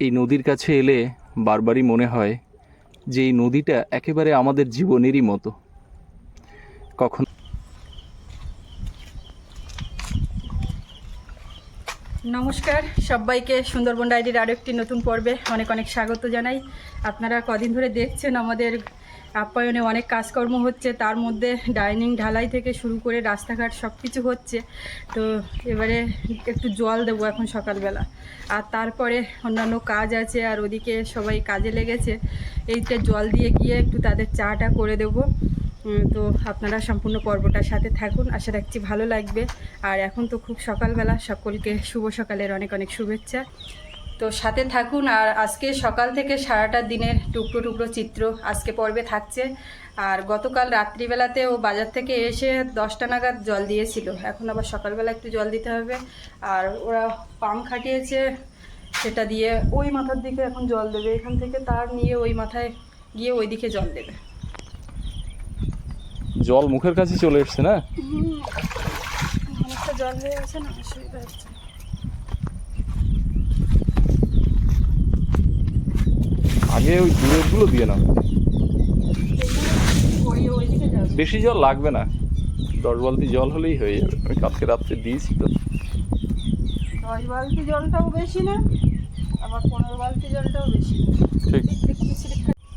এই নদীর কাছে এলে বারবারই মনে হয় যে এই নদীটা একেবারে আমাদের জীবনেরই মতো। কখন নমস্কার, সবাইকে সুন্দরবন ডায়েরির আরও একটি নতুন পর্বে অনেক অনেক স্বাগত জানাই। আপনারা কদিন ধরে দেখছেন আমাদের আপ্যায়নে অনেক কাজকর্ম হচ্ছে, তার মধ্যে ডাইনিং ঢালাই থেকে শুরু করে রাস্তাঘাট সব কিছু হচ্ছে। তো এবারে একটু জল দেবো এখন সকালবেলা। আর তারপরে অন্যান্য কাজ আছে, আর ওদিকে সবাই কাজে লেগেছে। এইটা জল দিয়ে গিয়ে একটু তাদের চাটা করে দেবো। তো আপনারা সম্পূর্ণ পর্বটার সাথে থাকুন, আশা রাখছি ভালো লাগবে। আর এখন তো খুব সকালবেলা, সকলকে শুভ সকালের অনেক অনেক শুভেচ্ছা। তো সাথে থাকুন আর আজকে সকাল থেকে সারাটা দিনের টুকরো টুকরো চিত্র আজকে পর্বে থাকছে। আর গতকাল রাত্রিবেলাতে ও বাজার থেকে এসে দশটা নাগাদ জল দিয়েছিল। এখন আবার সকালবেলা একটু জল দিতে হবে। আর ওরা পাম্প খাটিয়েছে সেটা দিয়ে ওই মাথার দিকে এখন জল দেবে। এখান থেকে তার নিয়ে ওই মাথায় গিয়ে ওই দিকে জল দেবে। জল মুখের কাছে চলে এসছে না? জল হয়ে গেছে না? অসুবিধা হচ্ছে। আগে ওই দূরেরগুলো দিয়ে নাও। বেশি জল লাগবে না। দশ বালতি জল হলেই হয়ে যাবে। আমি কালকে রাত্রে দিয়েছি তো। দশ বালতি জলটাও বেশি না আবার পনেরো বালতি জলটাও বেশি ঠিক।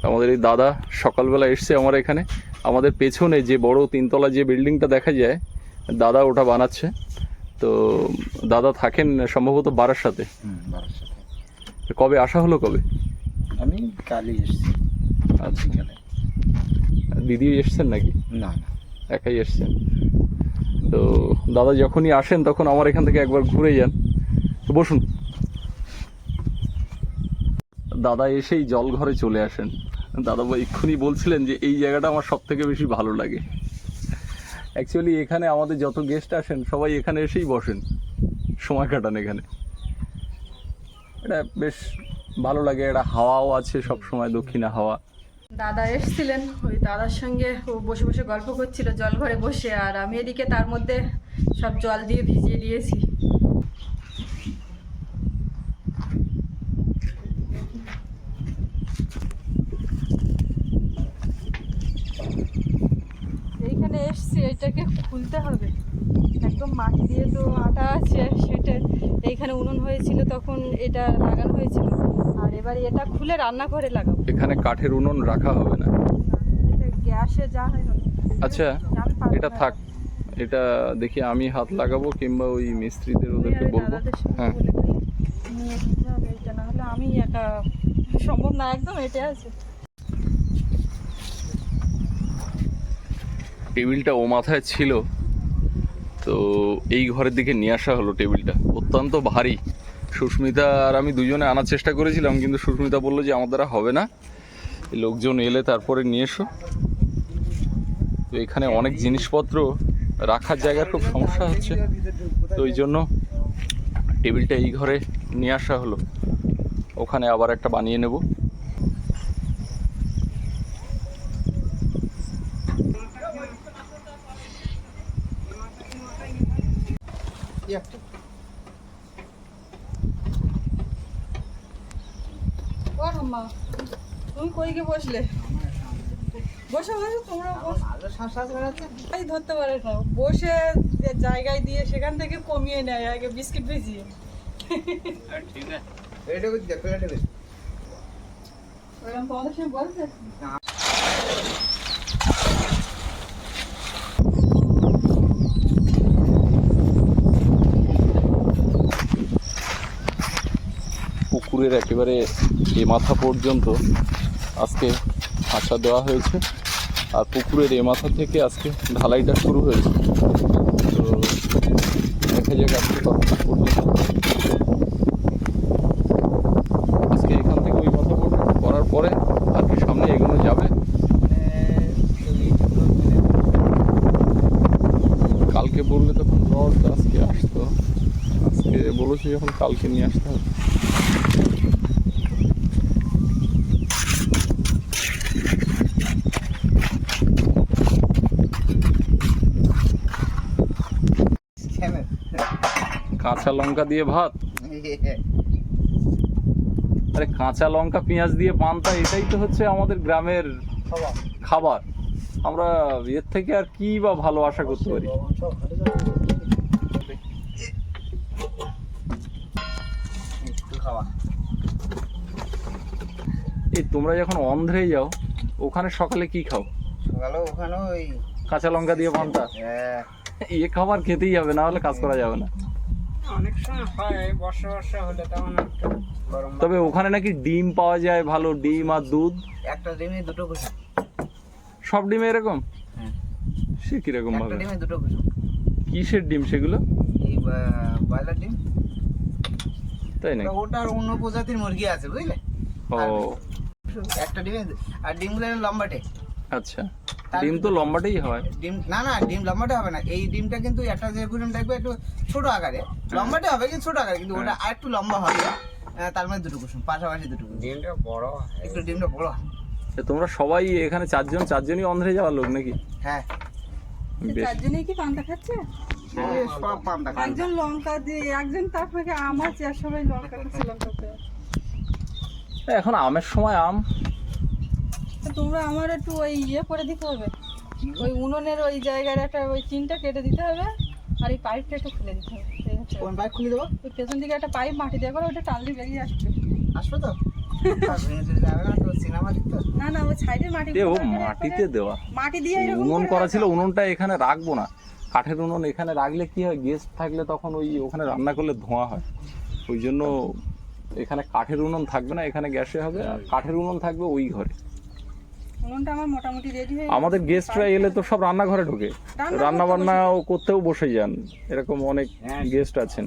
আমাদের এই দাদা সকালবেলা এসছে আমার এখানে। আমাদের পেছনে যে বড় তিনতলা যে বিল্ডিংটা দেখা যায় দাদা ওটা বানাচ্ছে। তো দাদা থাকেন সম্ভবত বাবার সাথে কবে? আসা হলো কবে? আমি কালই এসেছি। আচ্ছা। বিকালে। দিদি এসছেন নাকি? না না। একাই এসছেন। তো দাদা যখনই আসেন তখন আমার এখান থেকে একবার ঘুরে যান। তো বসুন। দাদা এসেই জল ঘরে চলে আসেন। দাদা ভাই এক্ষুনি বলছিলেন যে এই জায়গাটা আমার সব থেকে বেশি ভালো লাগে। অ্যাকচুয়ালি এখানে আমাদের যত গেস্ট আসেন সবাই এখানে এসেই বসেন। সময় কাটান এখানে। এটা বেশ ভালো লাগে এটা হাওয়াও আছে সব সময় দক্ষিণা হাওয়া। দাদা এসছিলেন, ওই দাদার সঙ্গে ও বসে বসে গল্প করছিল, জল ঘরে বসে, আর আমি এদিকে তার মধ্যে সব জল দিয়ে ভিজিয়ে দিয়েছি। এইখানে এসছি এটাকে খুলতে হবে। একদম মাটি দিয়ে তো আটা আছে, সেটা হয়েছিল তখন এটা লাগানো হয়েছিল। আর এবার এটা খুলে রান্নাঘরে লাগাবো। এখানে কাঠের উনুন রাখা হবে না? এটা গ্যাসে যা হয়। আচ্ছা এটা থাক। এটা দেখি আমি হাত লাগাবো কিংবা ওই মিস্ত্রিদের ওদেরকে বলব। হ্যাঁ। আমি একা সম্ভব না একদম এটা আছে টেবিলটা ও মাথায় ছিল তো এই ঘরের দিকে নিয়ে আসা হলো টেবিলটা। অত্যন্ত ভারী। সুস্মিতা আর আমি দুজনে আনার চেষ্টা করেছিলাম, কিন্তু সুস্মিতা বলল যে আমার দ্বারা হবে না। লোকজন এলে তারপরে নিয়ে এসো। তো এখানে অনেক জিনিসপত্র রাখার জায়গার খুব সমস্যা হচ্ছে। তো ওই জন্য টেবিলটা এই ঘরে নিয়ে আসা হলো। ওখানে আবার একটা বানিয়ে নেব। ও ঠাম্মা তুমি কই গিয়ে বসলে? বসে বসে তোমরা বস। এই ধরতে পারে না। বসে জায়গায় দিয়ে সেখান থেকে কমিয়ে নেয় আগে বিস্কিট ভিজিয়ে। ওরকম তোমাদের সঙ্গে বলছে? পুকুরের একেবারে এ মাথা পর্যন্ত আজকে আশা দেওয়া হয়েছে। আর পুকুরের এ মাথা থেকে আজকে ঢালাইটা শুরু হয়েছে। তো দেখা যাক আজকে কতটা আজকে এখান থেকে ওই মাথা করার পরে আর কি সামনে এগোনো যাবে। কালকে বললে তখন রড আজকে আসতো। আজকে বলেছে যখন কালকে নিয়ে আসতে হবে কাঁচা লঙ্কা দিয়ে ভাত? আরে কাঁচা লঙ্কা পেঁয়াজ দিয়ে পান্তা এটাই তো হচ্ছে আমাদের গ্রামের খাবার। আমরা এর থেকে আর কি বা ভালো আশা করতে পারি? এই তোমরা যখন অন্ধ্রে যাও ওখানে সকালে কি খাও? সকালে ওখানে ওই কাঁচা লঙ্কা দিয়ে পান্তা? হ্যাঁ, এ খাবার খেতেই হবে না হলে কাজ করা যাবে না। অনেক সময় হয় বর্ষা বর্ষা হলে তখন একটু গরম তবে ওখানে নাকি ডিম পাওয়া যায় ভালো ডিম আর দুধ? একটা ডিমে দুটো কুসুম। সব ডিম এরকম? হ্যাঁ। সে কীরকম একটা ভাবে ডিমে দুটো কুসুম। কিসের ডিম সেগুলো? এই বা- ব্রয়লার ডিম। তাই নাকি? ওটার অন্য প্রজাতির মুরগি আছে বুঝলে? ও। একটা ডিমে আর ডিমগুলো লম্বাটে। আচ্ছা। ডিম তো লম্বাটেই হয়। ডিম না না ডিম লম্বাটে হবে না। এই ডিমটা কিন্তু একটা যে কুসুম থাকবে একটু ছোট আকারে। লম্বাটে হবে কিন্তু ছোট আকারে কিন্তু ওটা আর একটু লম্বা হবে। তার মধ্যে দুটো কুসুম পাশাপাশি দুটো ডিমটা বড় একটু ডিমটা বড় হয়। তোমরা সবাই এখানে চারজন চারজনই অন্ধ্রে যাওয়ার লোক নাকি? হ্যাঁ। চারজনেই কি পান্তা খাচ্ছে? সব পান্তা খায়। একজন লঙ্কা দিয়ে একজন তারপরে আমার চেয়ার সবাই লঙ্কা খাচ্ছে লঙ্কা খাচ্ছে। এখন আমের সময় আম। তোমরা আমার একটু ওই ইয়ে করে দিতে হবে। ওই উনুনের ওই জায়গার একটা ওই টিনটা কেটে দিতে হবে আর এই পাইপটা একটু খুলে দিতে হবে। কোন বাইক খুলে দেবো? ওই পেছন দিকে একটা পাইপ মাটি দেওয়া করে ওটা টাল দিয়ে বেরিয়ে আসবে। আসবে তো? না সিনেমা দেখতে? না না ওই সাইডের মাটি ও মাটিতে দেওয়া। মাটি দিয়ে উনুন করা। ছিল উনুনটা এখানে রাখব না। কাঠের উনুন এখানে রাখলে কি হয় গেস্ট থাকলে তখন ওই ওখানে রান্না করলে ধোঁয়া হয়। ওই জন্য এখানে কাঠের উনুন থাকবে না এখানে গ্যাসে হবে আর কাঠের উনুন থাকবে ওই ঘরে। উনুনটা আমার মোটামুটি রেডি হয়ে আমাদের গেস্টরা এলে তো সব রান্নাঘরে ঢোকে। রান্না বান্নাও করতেও বসে যান। এরকম অনেক হ্যাঁ। গেস্ট আছেন।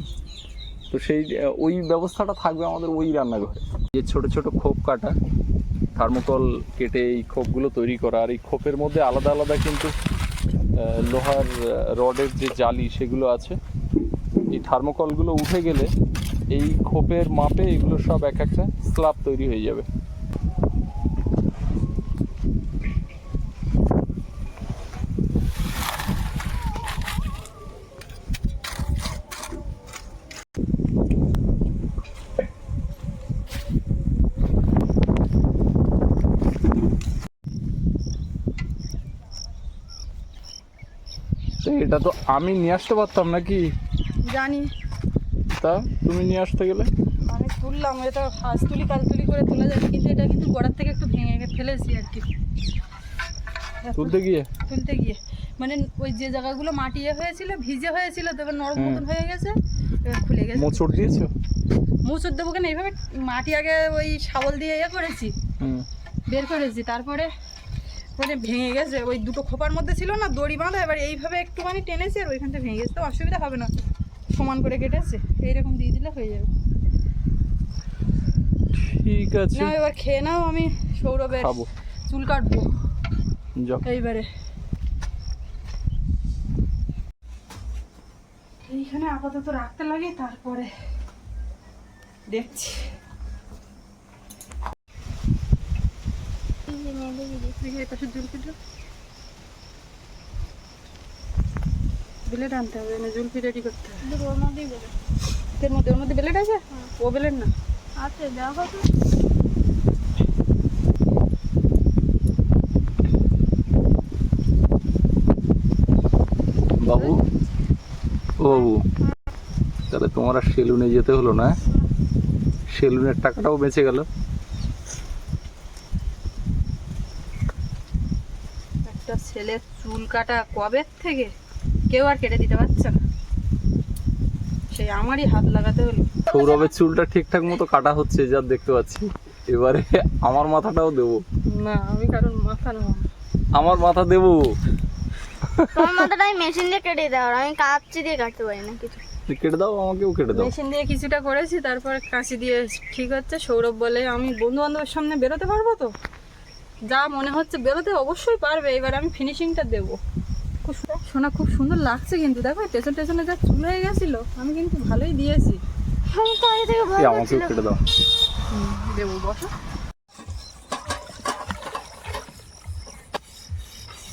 তো সেই ওই ব্যবস্থাটা থাকবে আমাদের ওই রান্নাঘরে। যে ছোট ছোট খোপ কাটা থার্মোকল কেটে এই খোপগুলো তৈরি করা আর এই খোপের মধ্যে আলাদা আলাদা কিন্তু লোহার রডের যে জালি সেগুলো আছে এই থার্মোকলগুলো উঠে গেলে এই খোপের মাপে এগুলো সব এক একটা স্ল্যাব তৈরি হয়ে যাবে। তো এটা তো আমি নিয়ে আসতে পারতাম নাকি? জানি। তা তুমি নিয়ে আসতে গেলে? আমি তুললাম এটা হাঁস তুলি কাজ তুলি করে তোলা যাবে কিন্তু এটা কিন্তু গোড়ার থেকে একটু ভেঙে ফেলেছি আর কি। তুলতে গিয়ে? তুলতে গিয়ে। মানে ওই যে জায়গাগুলো মাটি ইয়ে হয়েছিল ভিজে হয়েছিল তো এবার নরম মতন হয়ে গেছে এবার খুলে গেছে। মোচড় দিয়েছ? মুসুর দেবো কেন? এইভাবে মাটি আগে ওই শাবল দিয়ে ইয়ে করেছি। বের করেছি তারপরে মানে ভেঙে গেছে। ওই দুটো খোপার মধ্যে ছিল না দড়ি বাঁধা এবার এইভাবে একটুখানি টেনেছে আর ওইখানটা ভেঙে গেছে। তো অসুবিধা হবে না সমান করে কেটেছে। এইরকম দিয়ে দিলে হয়ে যাবে। ঠিক আছে। না এবার খেয়ে নাও আমি সৌরভের চুল কাটবো। এইবারে। এইখানে আপাতত রাখতে লাগে তারপরে দেখছি দেখি এই পাশে জুলপি দাও বেলেট আনতে হবে না জুলপি রেডি করতে হবে। এর মধ্যে ওর মধ্যে বেলেট আছে? ও বেলেট না? আছে দেখো তো বাবু ও বাবু তাহলে তোমার আর সেলুনে যেতে হলো না সেলুনের টাকাটাও বেঁচে গেল একটা ছেলের চুল কাটা কবে থেকে? কেউ আর কেটে দিতে পারছে না। সেই আমারই হাত লাগাতে হলো। সৌরভের চুলটা ঠিকঠাক মতো কাটা হচ্ছে যা দেখতে পাচ্ছি। এবারে আমার মাথাটাও দেবো। না আমি কারণ মাথা না। আমার মাথা দেবো। তোমার মাথাটা আমি মেশিন দিয়ে কেটে দেওয়ার আমি কাপচি দিয়ে কাটতে পারি না কিছু। কেটে দাও আমাকেও কেটে দাও। মেশিন দিয়ে কিছুটা করেছি তারপর কাশি দিয়ে ঠিক হচ্ছে। সৌরভ বলে আমি বন্ধু বান্ধবের সামনে বেরোতে পারব তো? যা মনে হচ্ছে বেরোতে অবশ্যই পারবে এবার আমি ফিনিশিংটা দেবো। খুব সু- শোনা খুব সুন্দর লাগছে কিন্তু দেখো পেছন টেছনে যা চুল হয়ে গেছিল আমি কিন্তু ভালোই দিয়েছি। কেটে দাও। দেবো বসো।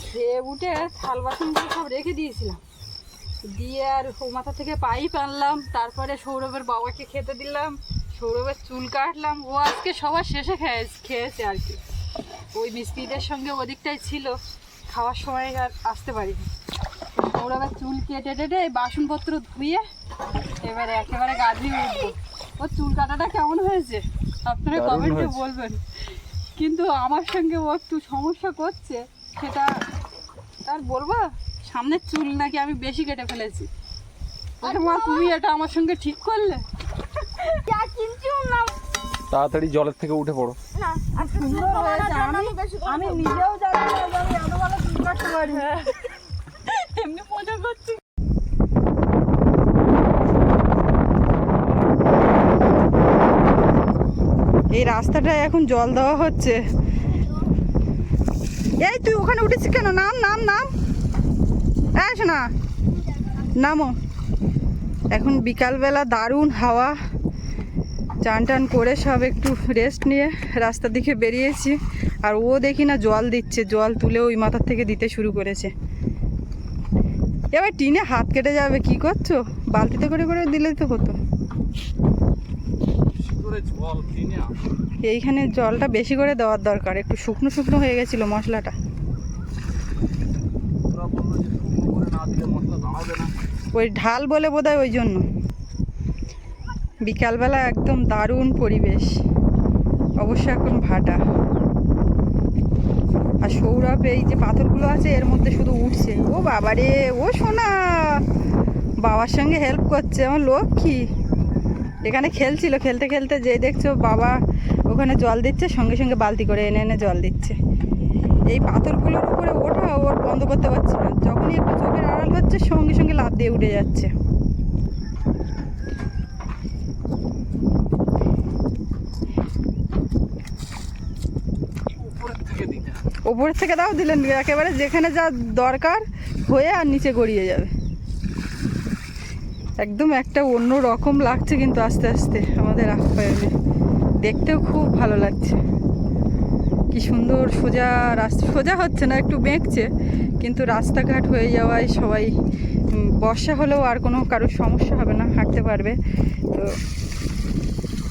খেয়ে উঠে থাল বাসনগুলো সব রেখে দিয়েছিলাম। দিয়ে আর ও মাথা থেকে পাইপ আনলাম তারপরে সৌরভের বাবাকে খেতে দিলাম সৌরভের চুল কাটলাম ও আজকে সবার শেষে খেয়ে খেয়েছে আর কি। ওই মিস্ত্রিদের সঙ্গে ওদিকটাই ছিল খাওয়ার সময় আর আসতে পারিনি। আবার চুল কেটে টেটে বাসনপত্র ধুয়ে এবারে একেবারে গাজি উঠবো ওর চুল কাটাটা কেমন হয়েছে? আপনারা কমেন্টে বলবেন। কিন্তু আমার সঙ্গে ও একটু সমস্যা করছে সেটা আর বলব সামনের চুল নাকি আমি বেশি কেটে ফেলেছি। আরে মা তুমি এটা আমার সঙ্গে ঠিক করলে? যা কিনছি না তাড়াতাড়ি জলের থেকে উঠে পড়ো। আমি নিজেও জানি না যে আমি এত ভালো চুল কাটতে পারি। এমনি মজা করছি। এই রাস্তাটায় এখন জল দেওয়া হচ্ছে। এই তুই ওখানে উঠেছিস কেন? নাম নাম নাম। আস না নামো। এখন বিকালবেলা দারুণ হাওয়া। চান টান করে সব একটু রেস্ট নিয়ে রাস্তার দিকে বেরিয়েছি। আর ও দেখি না জল দিচ্ছে জল তুলে ওই মাথার থেকে দিতে শুরু করেছে। এবার টিনে হাত কেটে যাবে কি করছ? বালতিতে করে করে দিলে তো হতো। এইখানে জলটা বেশি করে দেওয়ার দরকার একটু শুকনো শুকনো হয়ে গেছিল মশলাটা। ওই ঢাল বলে বোধ ওই জন্য। বিকালবেলা একদম দারুণ পরিবেশ। অবশ্য এখন ভাটা। আর সৌরভ এই যে পাথরগুলো আছে, এর মধ্যে শুধু উঠছে। ও বাবারে ও সোনা! বাবার সঙ্গে হেল্প করছে, আমার লক্ষ্মী। এখানে খেলছিল, খেলতে খেলতে যে দেখছ বাবা ওখানে জল দিচ্ছে, সঙ্গে সঙ্গে বালতি করে এনে এনে জল দিচ্ছে। এই পাথরগুলোর উপরে ওঠা ওর বন্ধ করতে পারছে না। যখনই একটু চোখের আড়াল হচ্ছে, সঙ্গে সঙ্গে লাফ দিয়ে উঠে যাচ্ছে উপরের থেকে দিতে ওপর থেকে দাও দিলেন একেবারে যেখানে যা দরকার হয়ে আর নিচে গড়িয়ে যাবে। একদম একটা অন্য রকম লাগছে কিন্তু আস্তে আস্তে আমাদের আপ্যায়নে। দেখতেও খুব ভালো লাগছে। কি সুন্দর সোজা রাস্তা, সোজা হচ্ছে না, একটু বেঁকছে, কিন্তু রাস্তাঘাট হয়ে যাওয়ায় সবাই বর্ষা হলেও আর কোনো কারোর সমস্যা হবে না, হাঁটতে পারবে। তো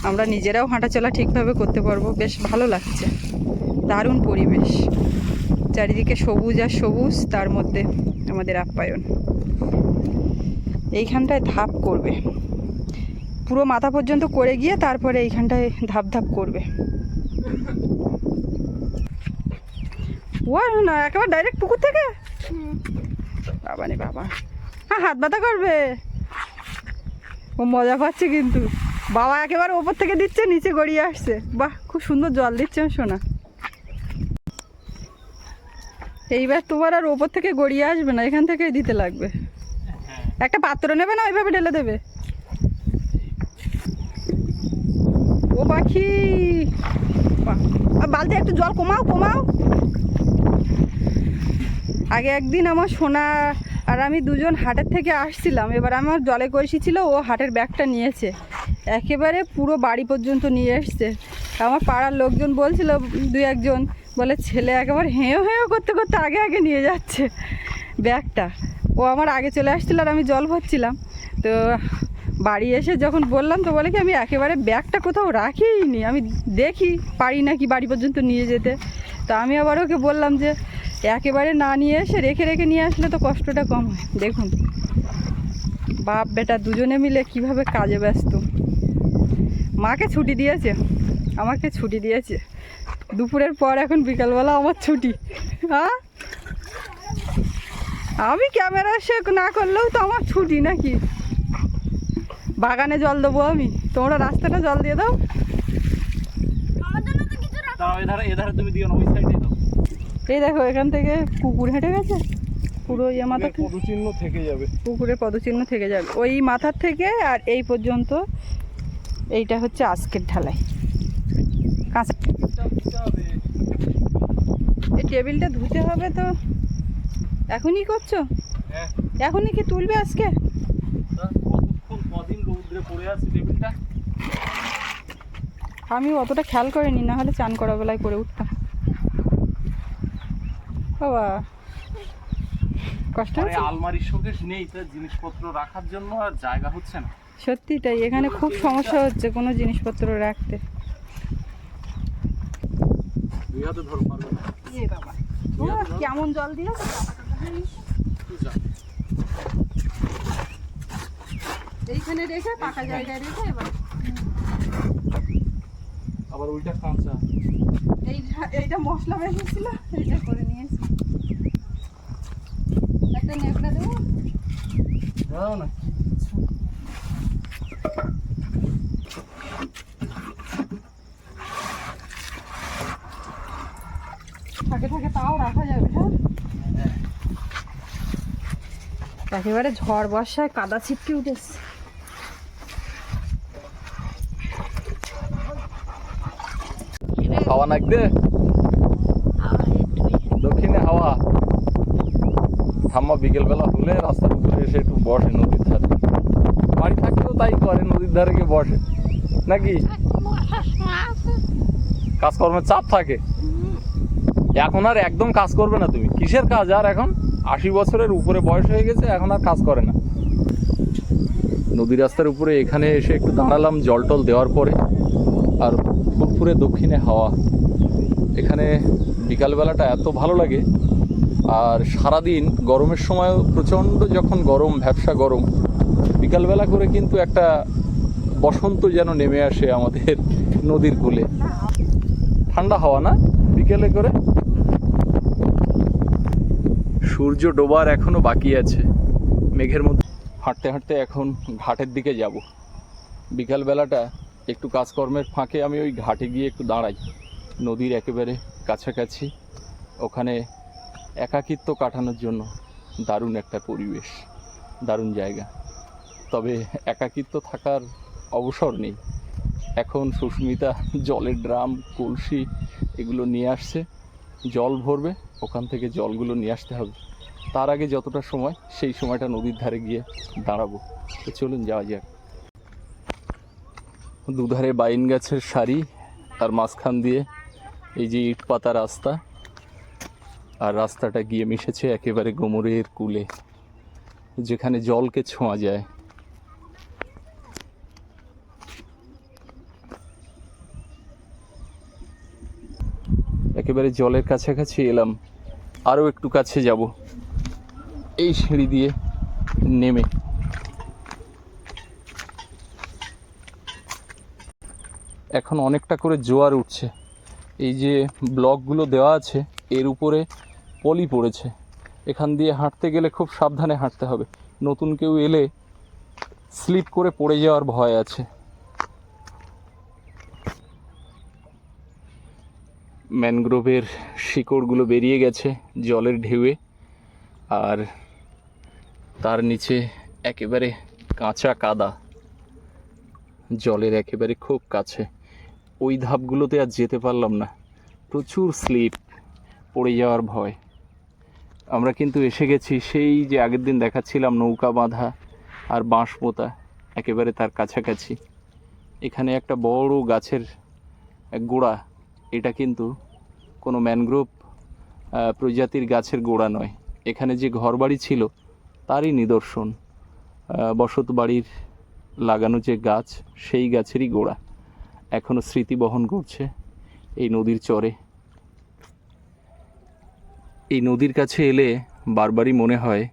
আমরা নিজেরাও হাঁটাচলা ঠিকভাবে করতে পারব, বেশ ভালো লাগছে। দারুণ পরিবেশ। চারিদিকে সবুজ আর সবুজ, তার মধ্যে আমাদের আপ্যায়ন। এইখানটায় ধাপ করবে। পুরো মাথা পর্যন্ত করে গিয়ে তারপরে এইখানটায় ধাপ ধাপ করবে। ও না, একেবারে ডাইরেক্ট পুকুর থেকে? বাবা রে বাবা। হ্যাঁ হাত ব্যথা করবে। ও মজা পাচ্ছে কিন্তু। বাবা একেবারে ওপর থেকে দিচ্ছে, নিচে গড়িয়ে আসছে। বাহ, খুব সুন্দর জল দিচ্ছে, শোনা। এইবার তোমার আর ওপর থেকে গড়িয়ে আসবে না, এখান থেকেই দিতে লাগবে। একটা পাত্র নেবে না, ওইভাবে ঢেলে দেবে? ও পাখি! বালতি একটু জল কমাও কমাও। আগে একদিন আমার সোনা আর আমি দুজন হাটের থেকে আসছিলাম, এবার আমার জলে কলসি ছিল, ও হাটের ব্যাগটা নিয়েছে। একেবারে পুরো বাড়ি পর্যন্ত নিয়ে এসছে। আমার পাড়ার লোকজন বলছিল দুই একজন বলে, ছেলে একেবারে হেঁয়ো হেঁয়ো করতে করতে আগে আগে নিয়ে যাচ্ছে ব্যাগটা। ও আমার আগে চলে আসছিল আর আমি জল ভরছিলাম। তো বাড়ি এসে যখন বললাম, তো বলে কি, আমি একেবারে ব্যাগটা কোথাও রাখিনি, আমি দেখি পারি নাকি বাড়ি পর্যন্ত নিয়ে যেতে। তো আমি আবার ওকে বললাম যে, একেবারে না নিয়ে এসে রেখে রেখে নিয়ে আসলে তো কষ্টটা কম হয়। দেখুন, বাপ বেটা দুজনে মিলে কীভাবে কাজে ব্যস্ত। মাকে ছুটি দিয়েছে, আমাকে ছুটি দিয়েছে। দুপুরের পর এখন বিকালবেলা আমার ছুটি। হ্যাঁ? আমি ক্যামেরা সে না করলেও তো আমার ছুটি নাকি? বাগানে জল দেবো আমি। তোমরা রাস্তাটা জল দিয়ে দাও। এই দেখো এখান থেকে কুকুর হেঁটে গেছে। পুরো ইয়ে মাথা পদচিহ্ন থেকে যাবে। পুকুরের পদচিহ্ন থেকে যাবে। ওই মাথার থেকে আর এই পর্যন্ত এইটা হচ্ছে আজকের ঢালাই। কাঁচা এই টেবিলটা ধুতে হবে তো। এখনই করছ? হ্যাঁ। এখনই কি তুলবে আজকে? আমি অতটা খেয়াল করিনি না হলে চান করা বেলায় করে উঠতাম। বাবা। কষ্ট আলমারির শোকেশ নেই তো জিনিসপত্র রাখার জন্য আর জায়গা হচ্ছে না। সত্যি তাই এখানে খুব সমস্যা হচ্ছে কোনো জিনিসপত্র রাখতে। দুই হাতে ধরো পারবে না। এ বাবা। কেমন জল দিয়ে এইখানে রেখে পাকা জায়গায় রেখে এবার। আবার ওইটা কাঁচা। এই এইটা মশলা বেশি ছিল এইটা করে নিয়েছি। একটা নেকড়া দেবো? দাও না থাকে তাও রাখা যাবে হ্যাঁ একেবারে ঝড় বর্ষায় কাদা ছিটকে উঠেছে। হাওয়া নাকবে দক্ষিণে হাওয়া। ঠাম্মা বিকেলবেলা হলে রাস্তার উপরে এসে একটু বসে নদীর ধারে। বাড়ি থাকলেও তাই করে, নদীর ধারে গিয়ে বসে। নাকি? কাজকর্মের চাপ থাকে। এখন আর একদম কাজ করবে না তুমি। কিসের কাজ আর এখন? আশি বছরের উপরে বয়স হয়ে গেছে, এখন আর কাজ করে না। নদী রাস্তার উপরে এখানে এসে একটু দাঁড়ালাম, জল টল দেওয়ার পরে, আর ফুরফুরে দক্ষিণে হাওয়া। এখানে বিকালবেলাটা এত ভালো লাগে, আর সারাদিন গরমের সময়ও প্রচণ্ড যখন গরম, ভ্যাবসা গরম, বিকালবেলা করে কিন্তু একটা বসন্ত যেন নেমে আসে আমাদের নদীর কূলে। ঠান্ডা হাওয়া না? বিকেলে করে সূর্য ডোবার এখনও বাকি আছে। মেঘের মধ্যে হাঁটতে হাঁটতে এখন ঘাটের দিকে যাব। বিকালবেলাটা একটু কাজকর্মের ফাঁকে আমি ওই ঘাটে গিয়ে একটু দাঁড়াই। নদীর একেবারে কাছাকাছি। ওখানে একাকিত্ব কাটানোর জন্য দারুণ একটা পরিবেশ, দারুণ জায়গা। তবে একাকিত্ব থাকার অবসর নেই। এখন সুস্মিতা জলের ড্রাম, কলসি এগুলো নিয়ে আসছে। জল ভরবে। ওখান থেকে জলগুলো নিয়ে আসতে হবে। তার আগে যতটা সময়, সেই সময়টা নদীর ধারে গিয়ে দাঁড়াবো। তো চলুন যাওয়া যাক। দুধারে বাইন গাছের সারি আর মাঝখান দিয়ে এই যে ইট পাতা রাস্তা, আর রাস্তাটা গিয়ে মিশেছে একেবারে গোমরের কূলে, যেখানে জলকে ছোঁয়া যায়। একেবারে জলের কাছাকাছি এলাম। আরও একটু কাছে যাব। এই সিঁড়ি দিয়ে নেমে। এখন অনেকটা করে জোয়ার উঠছে। এই যে ব্লকগুলো দেওয়া আছে, এর উপরে পলি পড়েছে। এখান দিয়ে হাঁটতে গেলে খুব সাবধানে হাঁটতে হবে। নতুন কেউ এলে স্লিপ করে পড়ে যাওয়ার ভয় আছে। ম্যানগ্রোভের শিকড়গুলো বেরিয়ে গেছে জলের ঢেউয়ে। আর তার নিচে একেবারে কাঁচা কাদা। জলের একেবারে খুব কাছে। ওই ধাপগুলোতে আর যেতে পারলাম না। প্রচুর স্লিপ, পড়ে যাওয়ার ভয়। আমরা কিন্তু এসে গেছি সেই যে আগের দিন দেখাচ্ছিলাম নৌকা বাঁধা আর বাঁশ পোতা একেবারে তার কাছাকাছি। এখানে একটা বড় গাছের এক গোড়া এটা কিন্তু কোনো ম্যানগ্রোভ প্রজাতির গাছের গোড়া নয়। এখানে যে ঘরবাড়ি ছিল, তারই নিদর্শন। বসত বাড়ির লাগানো যে গাছ, সেই গাছেরই গোড়া। এখনও স্মৃতি বহন করছে এই নদীর চরে। এই নদীর কাছে এলে বারবারই মনে হয়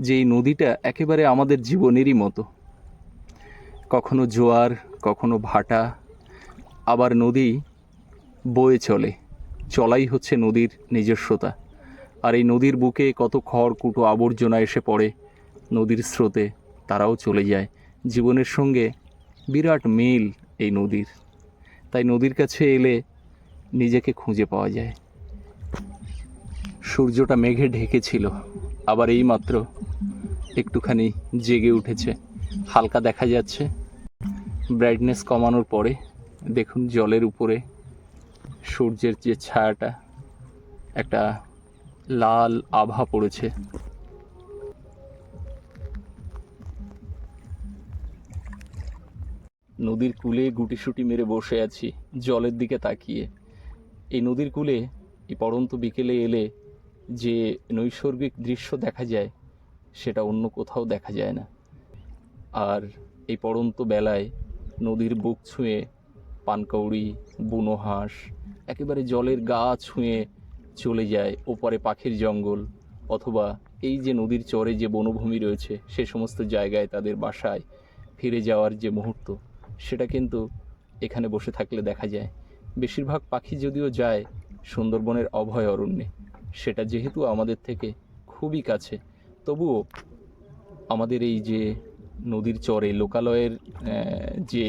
যে এই নদীটা একেবারে আমাদের জীবনেরই মতো। কখনো জোয়ার, কখনো ভাটা, আবার নদী বয়ে চলে। চলাই হচ্ছে নদীর নিজস্বতা। আর এই নদীর বুকে কত খড়কুটো আবর্জনা এসে পড়ে, নদীর স্রোতে তারাও চলে যায়। জীবনের সঙ্গে বিরাট মিল এই নদীর। তাই নদীর কাছে এলে নিজেকে খুঁজে পাওয়া যায়। সূর্যটা মেঘে ঢেকেছিল, আবার এইমাত্র একটুখানি জেগে উঠেছে। হালকা দেখা যাচ্ছে। ব্রাইটনেস কমানোর পরে দেখুন জলের উপরে সূর্যের যে ছায়াটা, একটা লাল আভা পড়েছে। নদীর কূলে গুটিসুটি মেরে বসে আছি, জলের দিকে তাকিয়ে। এই নদীর কূলে, এই পড়ন্ত বিকেলে এলে যে নৈসর্গিক দৃশ্য দেখা যায়, সেটা অন্য কোথাও দেখা যায় না। আর এই পড়ন্ত বেলায় নদীর বুক ছুঁয়ে পানকৌড়ি বুনো হাঁস একেবারে জলের গা ছুঁয়ে চলে যায় ওপারে পাখির জঙ্গল অথবা এই যে নদীর চরে যে বনভূমি রয়েছে সে সমস্ত জায়গায় তাদের বাসায় ফিরে যাওয়ার যে মুহূর্ত, সেটা কিন্তু এখানে বসে থাকলে দেখা যায়। বেশিরভাগ পাখি যদিও যায় সুন্দরবনের অভয় অরণ্যে, সেটা যেহেতু আমাদের থেকে খুবই কাছে, তবুও আমাদের এই যে নদীর চরে লোকালয়ের যে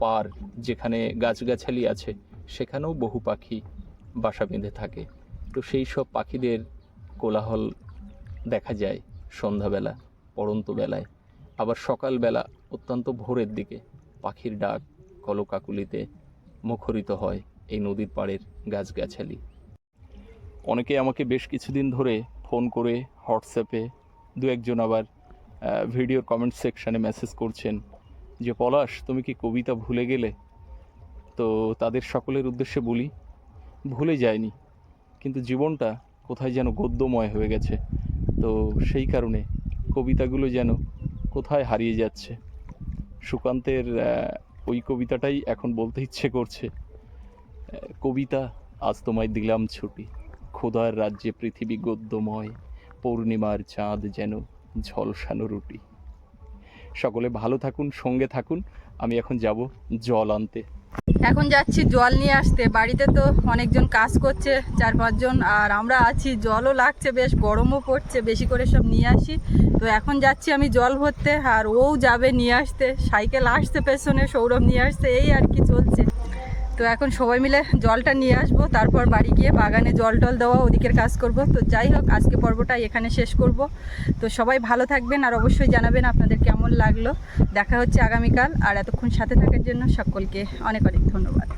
পার যেখানে গাছগাছালি আছে সেখানেও বহু পাখি বাসা বেঁধে থাকে। তো সেই সব পাখিদের কোলাহল দেখা যায় সন্ধ্যাবেলা, পড়ন্ত বেলায়। আবার সকালবেলা অত্যন্ত ভোরের দিকে পাখির ডাক কলকাকুলিতে মুখরিত হয় এই নদীর পাড়ের গাছগাছালি। অনেকে আমাকে বেশ কিছুদিন ধরে ফোন করে হোয়াটসঅ্যাপে দু একজন আবার ভিডিওর কমেন্ট সেকশানে মেসেজ করছেন যে, পলাশ, তুমি কি কবিতা ভুলে গেলে? তো তাদের সকলের উদ্দেশ্যে বলি, ভুলে যায়নি, কিন্তু জীবনটা কোথায় যেন গদ্যময় হয়ে গেছে। তো সেই কারণে কবিতাগুলো যেন কোথায় হারিয়ে যাচ্ছে। সুকান্তের ওই কবিতাটাই এখন বলতে ইচ্ছে করছে কবিতা, আজ তোমায় দিলাম ছুটি, খোদার রাজ্যে পৃথিবী গদ্যময়, পূর্ণিমার চাঁদ যেন ঝলসানো রুটি। সকলে ভালো থাকুন, সঙ্গে থাকুন, আমি এখন যাব জল আনতে। এখন যাচ্ছি জল নিয়ে আসতে। বাড়িতে তো অনেকজন কাজ করছে, চার পাঁচজন, আর আমরা আছি। জলও লাগছে বেশ, গরমও পড়ছে, বেশি করে সব নিয়ে আসি। তো এখন যাচ্ছি আমি জল ভরতে, আর ও যাবে নিয়ে আসতে। সাইকেল আসতে পেছনে, সৌরভ নিয়ে আসতে এই আর কি চলছে। তো এখন সবাই মিলে জলটা নিয়ে আসব, তারপর বাড়ি গিয়ে বাগানে জল টল দেওয়া ওদিকের কাজ করব। তো যাই হোক, আজকে পর্বটা এখানে শেষ করব। তো সবাই ভালো থাকবেন আর অবশ্যই জানাবেন আপনাদের কেমন লাগল। দেখা হচ্ছে আগামীকাল আর এতক্ষণ সাথে থাকার জন্য সকলকে অনেক অনেক ধন্যবাদ।